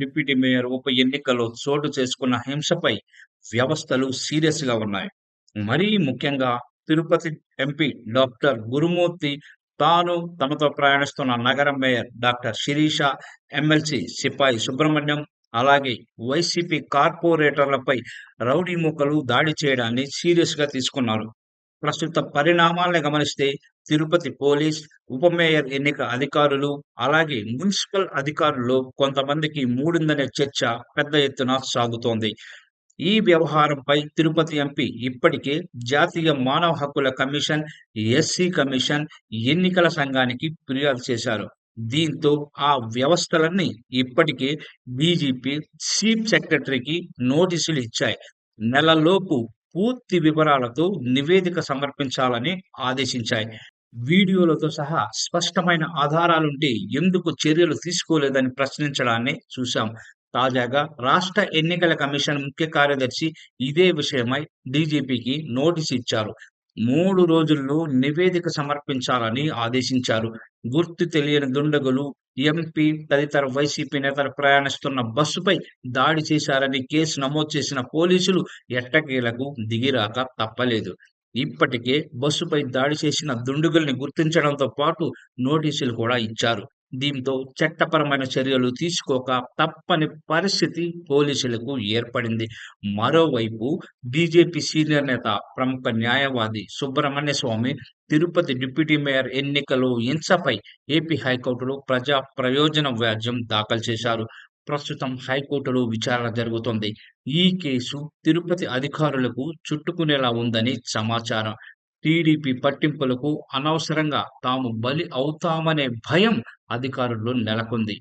Deputy mayor ఉప ఎన్నికల్లో చోటు చేసుకున్న హింసపై వ్యవస్థలు సీరియస్గా ఉన్నాయి. మరీ ముఖ్యంగా తిరుపతి ఎంపీ డాక్టర్ గురుమూర్తి తాను తమతో ప్రయాణిస్తున్న నగర మేయర్ డాక్టర్ శిరీష, ఎమ్మెల్సీ సిపాయి సుబ్రహ్మణ్యం, అలాగే వైసీపీ కార్పొరేటర్లపై రౌడీ మూకలు దాడి చేయడాన్ని సీరియస్‌గా తీసుకున్నారు. ప్రస్తుత పరిణామాల్ని గమనిస్తే తిరుపతి పోలీస్, ఉప మేయర్ ఎన్నిక అధికారులు, అలాగే మున్సిపల్ అధికారుల్లో కొంతమందికి మూడుందనే చర్చ పెద్ద ఎత్తున సాగుతోంది. ఈ వ్యవహారంపై తిరుపతి ఎంపీ ఇప్పటికే జాతీయ మానవ హక్కుల కమిషన్, ఎస్సీ కమిషన్, ఎన్నికల సంఘానికి ఫిర్యాదు చేశారు. దీంతో ఆ వ్యవస్థలన్నీ ఇప్పటికే డీజీపీ, చీఫ్ సెక్రటరీకి నోటీసులు ఇచ్చాయి. నెలలోపు పూర్తి వివరాలతో నివేదిక సమర్పించాలని ఆదేశించాయి. వీడియోలతో సహా స్పష్టమైన ఆధారాలుంటే ఎందుకు చర్యలు తీసుకోలేదని ప్రశ్నించడాన్ని చూశాం. తాజాగా రాష్ట్ర ఎన్నికల కమిషన్ ముఖ్య కార్యదర్శి ఇదే విషయమై డీజీపీకి నోటీసు ఇచ్చారు. మూడు రోజుల్లో నివేదిక సమర్పించాలని ఆదేశించారు. గుర్తు తెలియని దుండగులు ఎంపీ, తదితర వైసీపీ నేతలు ప్రయాణిస్తున్న బస్సుపై దాడి చేశారని కేసు నమోదు చేసిన పోలీసులు ఎట్టకేలకు దిగిరాక తప్పలేదు. ఇప్పటికే బస్సుపై దాడి చేసిన దుండుగుల్ని గుర్తించడంతో పాటు నోటీసులు కూడా ఇచ్చారు. దీంతో చట్టపరమైన చర్యలు తీసుకోక తప్పని పరిస్థితి పోలీసులకు ఏర్పడింది. మరోవైపు బీజేపీ సీనియర్ నేత, ప్రముఖ న్యాయవాది సుబ్రహ్మణ్య స్వామి తిరుపతి డిప్యూటీ మేయర్ ఎన్నికలో హింసపై ఏపీ హైకోర్టులో ప్రజా ప్రయోజన వ్యాజ్యం దాఖలు చేశారు. ప్రస్తుతం హైకోర్టులో విచారణ జరుగుతోంది. ఈ కేసు తిరుపతి అధికారులకు చుట్టుకునేలా ఉందని సమాచారం. టీడీపీ పట్టింపులకు అనవసరంగా తాము బలి అవుతామనే భయం అధికారుల్లో నెలకొంది.